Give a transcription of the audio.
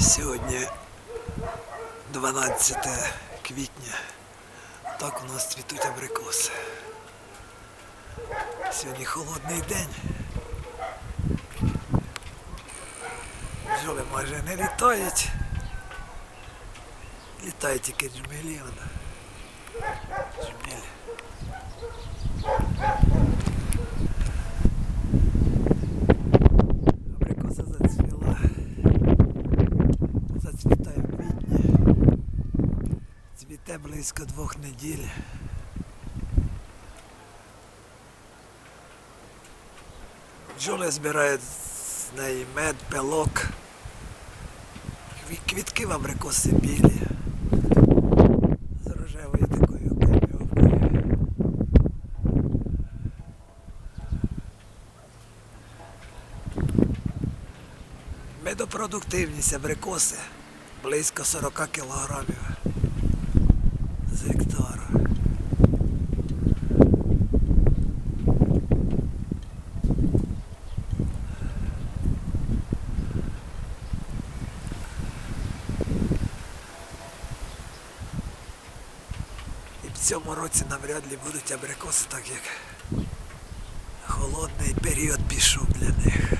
Сьогодні 12 квітня. Так у нас цвітуть абрикоси. Сьогодні холодний день. Бджоли майже не літають. Літають тільки джмелі. Цвіте близько двох неділь. Бджоли збирають з неї мед, пилок. Квітки в абрикоси білі. З рожевою такою кам'явкою. Медопродуктивність абрикоси близько 40 кілограмів в цьому році навряд ли будуть абрикоси, так як холодний період пішов для них.